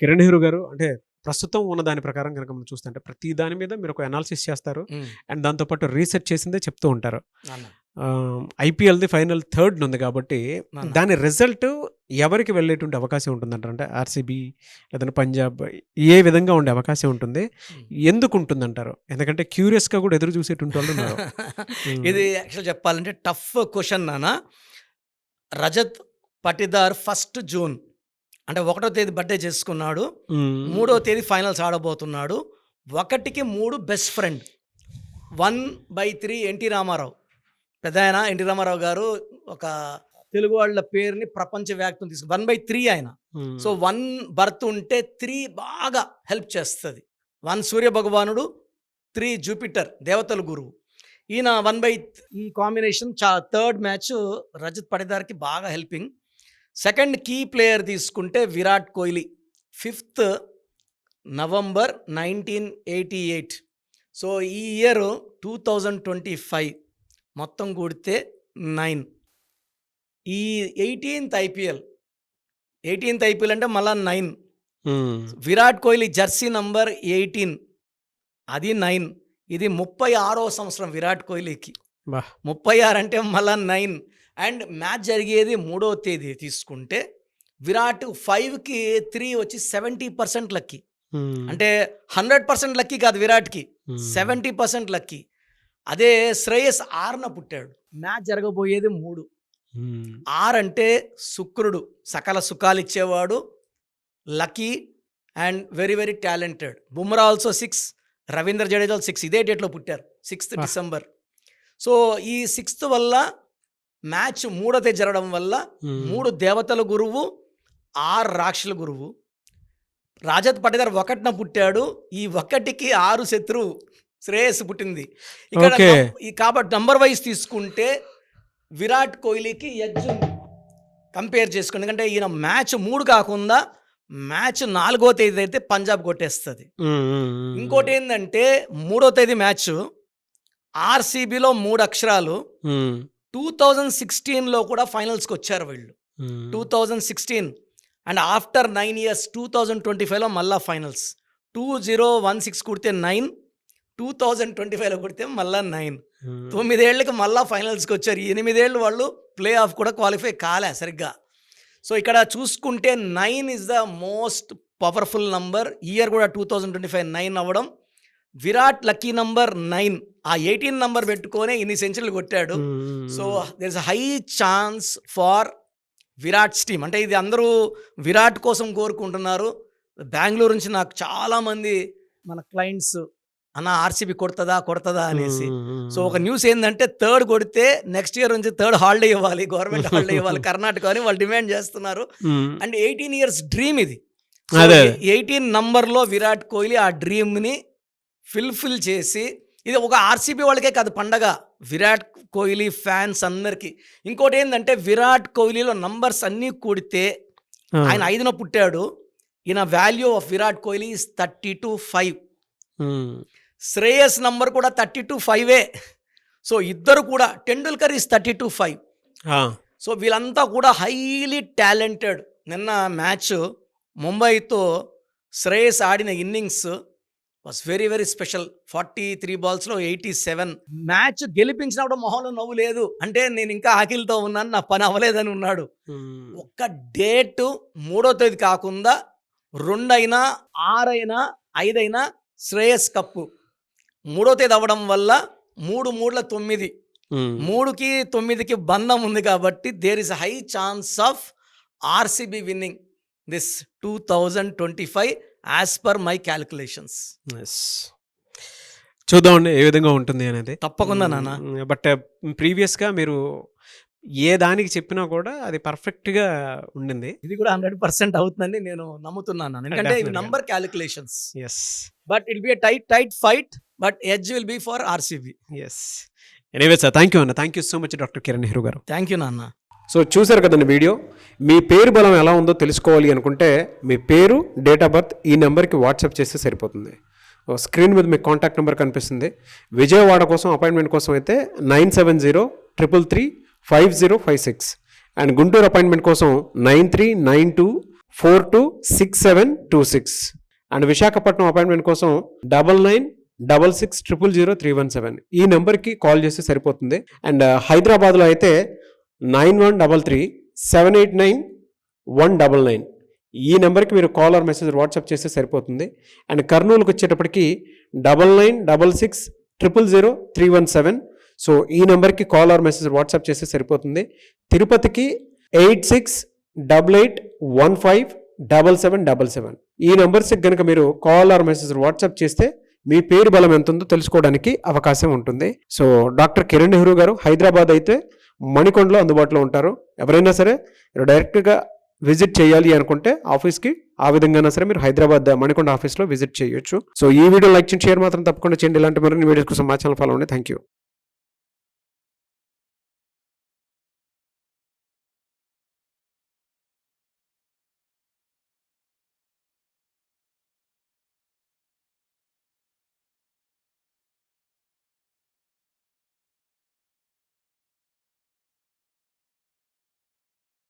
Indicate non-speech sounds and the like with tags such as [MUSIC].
కిరణ్ నెహ్రూ గారు అంటే ప్రస్తుతం ఉన్న దాని ప్రకారం కనుక మనం చూస్తుంటే ప్రతి దాని మీద మీరు ఒక అనాలిసిస్ చేస్తారు. అండ్ దాంతోపాటు రీసెర్చ్ చేసిందే చెప్తూ ఉంటారు. ఐపీఎల్ది ఫైనల్ థర్డ్ ఉంది కాబట్టి. దాని రిజల్ట్ ఎవరికి వెళ్ళేటువంటి అవకాశం ఉంటుందంటారు? అంటే ఆర్సీబీ లేదంటే పంజాబ్ ఏ విధంగా ఉండే అవకాశం ఉంటుంది. ఎందుకు ఉంటుందంటారు? ఎందుకంటే క్యూరియస్గా కూడా ఎదురు చూసేటువంటి వాళ్ళు ఉన్నారు. [LAUGHS] ఇది యాక్చువల్ చెప్పాలంటే టఫ్ క్వశ్చన్ నాన్న. రజత్ పటిదార్ ఫస్ట్ జూన్ అంటే ఒకటో తేదీ బర్త్డే చేసుకున్నాడు. మూడో తేదీ ఫైనల్స్ ఆడబోతున్నాడు. ఒకటికి మూడు best friend one by three NT Rama Rao. పెద్ద ఆయన ఎన్టీ రామారావు గారు ఒక తెలుగు వాళ్ళ పేరుని ప్రపంచవ్యాప్తం తీసుకు వన్ బై త్రీ ఆయన. సో వన్ బర్త్ ఉంటే త్రీ బాగా హెల్ప్ చేస్తుంది. వన్ సూర్య భగవానుడు త్రీ జూపిటర్ దేవతల గురువు. ఈయన వన్ బై ఈ కాంబినేషన్ చా థర్డ్ మ్యాచ్ రజత్ పడిదార్కి బాగా హెల్పింగ్ సెకండ్ కీ ప్లేయర్ తీసుకుంటే Virat Kohli. Fifth November nineteen eighty eight. So ఈ year two thousand twenty five మొత్తం కూడితే నైన్. ఈ ఎయిటీన్త్ ఐపీఎల్ ఎయిటీన్త్ ఐపీఎల్ అంటే మళ్ళా nine. Virat Kohli jersey number eighteen. అది నైన్. ఇది ముప్పై ఆరో సంవత్సరం విరాట్ కోహ్లీకి. ముప్పై ఆరు అంటే మళ్ళా నైన్. అండ్ మ్యాచ్ జరిగేది మూడో తేదీ తీసుకుంటే విరాట్ ఫైవ్కి త్రీ వచ్చి సెవెంటీ పర్సెంట్ లక్కీ. అంటే హండ్రెడ్ పర్సెంట్ లక్కీ కాదు విరాట్కి. సెవెంటీ పర్సెంట్ లక్కీ అదే శ్రేయస్ ఆరున పుట్టాడు మ్యాచ్ జరగబోయేది మూడు. ఆర్ అంటే శుక్రుడు సకల సుఖాలు ఇచ్చేవాడు lucky and very very talented Bumrah also six Ravindra Jadeja six ఇదే డేట్లో పుట్టారు సిక్స్త్. డిసెంబర్ సో ఈ సిక్స్త్ వల్ల మ్యాచ్ మూడో తేదీ జరగడం వల్ల. మూడు దేవతల గురువు ఆరు రాక్షల గురువు. రాజత్ పటేదర్ ఒకటిన పుట్టాడు. ఈ ఒకటికి ఆరు శత్రువు శ్రేయస్ పుట్టింది. ఇక్కడ కాబట్టి నంబర్ వైజ్ తీసుకుంటే విరాట్ కోహ్లీకి ఉంది. కంపేర్ చేసుకుని ఎందుకంటే ఈయన మ్యాచ్ మూడు కాకుండా మ్యాచ్ నాలుగో తేదీ అయితే పంజాబ్ కొట్టేస్తుంది. ఇంకోటి ఏంటంటే మూడో తేదీ మ్యాచ్ ఆర్సీబీలో మూడు అక్షరాలు. టూ థౌజండ్ సిక్స్టీన్లో కూడా ఫైనల్స్కి వచ్చారు వీళ్ళు. Two thousand sixteen and after nine years two thousand twenty ఫైవ్లో మళ్ళా finals. Two zero one six కొడితే నైన్ టూ థౌజండ్ ట్వంటీ ఫైవ్లో కొడితే మళ్ళా నైన్. తొమ్మిదేళ్ళకి మళ్ళా ఫైనల్స్కి వచ్చారు ఎనిమిదేళ్ళు వాళ్ళు ప్లే ఆఫ్ కూడా క్వాలిఫై కాలే సరిగ్గా. సో ఇక్కడ చూసుకుంటే nine is the most powerful number. Year కూడా two thousand twenty five nine అవ్వడం. విరాట్ లక్కీ నంబర్ నైన్ ఆ ఎయిటీన్ నంబర్ పెట్టుకొని ఇన్ని సెంచరీలు కొట్టాడు. So there is high chance for Virat team అంటే ఇది అందరూ విరాట్ కోసం కోరుకుంటున్నారు బెంగళూరు నుంచి నాకు చాలామంది మన క్లయింట్స్ అన్న ఆర్సీబీ కొడుతుందా కొడుతుందా అనేసి. సో ఒక న్యూస్ ఏంటంటే థర్డ్ కొడితే నెక్స్ట్ ఇయర్ నుంచి థర్డ్ హాలిడే ఇవ్వాలి గవర్నమెంట్ హాలిడే ఇవ్వాలి [LAUGHS] కర్ణాటక అని వాళ్ళు డిమాండ్ చేస్తున్నారు. అండ్ ఎయిటీన్ ఇయర్స్ డ్రీమ్ ఇది అదే. ఎయిటీన్ నంబర్లో విరాట్ కోహ్లీ ఆ డ్రీమ్ని ఫిల్ఫిల్ చేసి ఇది ఒక ఆర్సీబీ వాళ్ళకే కాదు పండగ. విరాట్ కోహ్లీ ఫ్యాన్స్ అందరికీ. ఇంకోటి ఏంటంటే విరాట్ కోహ్లీలో నంబర్స్ అన్నీ కూడితే. ఆయన ఐదున పుట్టాడు. ఈయన value of Virat Kohli is thirty two five. Shreyas number కూడా థర్టీ టు ఫైవే. సో ఇద్దరు కూడా Tendulkar is thirty two five. So వీళ్ళంతా కూడా హైలీ టాలెంటెడ్. నిన్న మ్యాచ్ ముంబైతో శ్రేయస్ ఆడిన innings was very very special forty three బాల్స్లో eighty seven match గెలిపించినప్పుడు మొహంలో నవ్వు లేదు. అంటే నేను ఇంకా ఆకిలితో ఉన్నాను నా పని అవ్వలేదని ఉన్నాడు. ఒక్క డేట్ మూడో తేదీ కాకుండా రెండైనా ఆరైనా ఐదైనా శ్రేయస్ కప్పు. మూడో తేదీ అవ్వడం వల్ల మూడు మూడుల తొమ్మిది. మూడుకి తొమ్మిదికి బంధం ఉంది కాబట్టి there is high chance of RCB winning this two thousand twenty five as per my calculations. చూద్దామండి ఏ విధంగా ఉంటుంది అనేది. తప్పకుండా నాన్న. బట్ ప్రీవియస్గా మీరు ఏ దానికి చెప్పినా కూడా అది పర్ఫెక్ట్గా ఉండింది. ఇది కూడా హండ్రెడ్ పర్సెంట్ అవుతుందని నేను నమ్ముతున్నాను నాన్న. ఎందుకంటే ఇవి. Number calculations yes but it be a tight tight fight but edge will be for RCB yes anyway sir thank you అన్న. Thank you so much doctor Kiran Nehru గారు. థ్యాంక్ యూ నాన్న. So చూశారు కదండి video. మీ పేరు బలం ఎలా ఉందో తెలుసుకోవాలి అనుకుంటే మీ పేరు డేట్ ఆఫ్ బర్త్ ఈ నెంబర్కి వాట్సాప్ చేస్తే సరిపోతుంది. ఓ స్క్రీన్ మీద మీ కాంటాక్ట్ నెంబర్ కనిపిస్తుంది. విజయవాడ కోసం అపాయింట్మెంట్ కోసం అయితే nine seven zero triple three five zero five six and Guntur appointment కోసం nine three nine two four two six seven two six and Visakhapatnam appointment కోసం double nine double six triple zero three one seven ఈ నెంబర్కి call చేస్తే సరిపోతుంది. And హైదరాబాద్లో అయితే nine one double three seven eight nine one double nine. ఈ నెంబర్కి మీరు కాల్ ఆర్ మెసేజ్ వాట్సాప్ చేస్తే సరిపోతుంది. అండ్ కర్నూలుకి వచ్చేటప్పటికి double nine double six triple zero three one seven. So ఈ నెంబర్కి కాల్ ఆర్ మెసేజ్ వాట్సాప్ చేస్తే సరిపోతుంది. తిరుపతికి eight six double eight one five double seven double seven. ఈ నెంబర్స్కి కనుక మీరు కాల్ ఆర్ మెసేజ్ వాట్సాప్ చేస్తే మీ పేరు బలం ఎంత ఉందో తెలుసుకోవడానికి అవకాశం ఉంటుంది. సో డాక్టర్ కిరణ్ నెహ్రూ గారు హైదరాబాద్ అయితే మణికొండలో అందుబాటులో ఉంటారు. ఎవరైనా సరే మీరు డైరెక్ట్గా విజిట్ చేయాలి అనుకుంటే ఆఫీస్కి ఆ విధంగా సరే మీరు హైదరాబాద్ మణికొండ ఆఫీస్లో విజిట్ చేయొచ్చు. సో ఈ వీడియో లైక్ చేయండి షేర్ మాత్రం తప్పకుండా చేయండి. ఇలాంటి మరిన్ని వీడియోస్ కోసం మా ఛానల్ ఫాలో అండి థ్యాంక్ యూ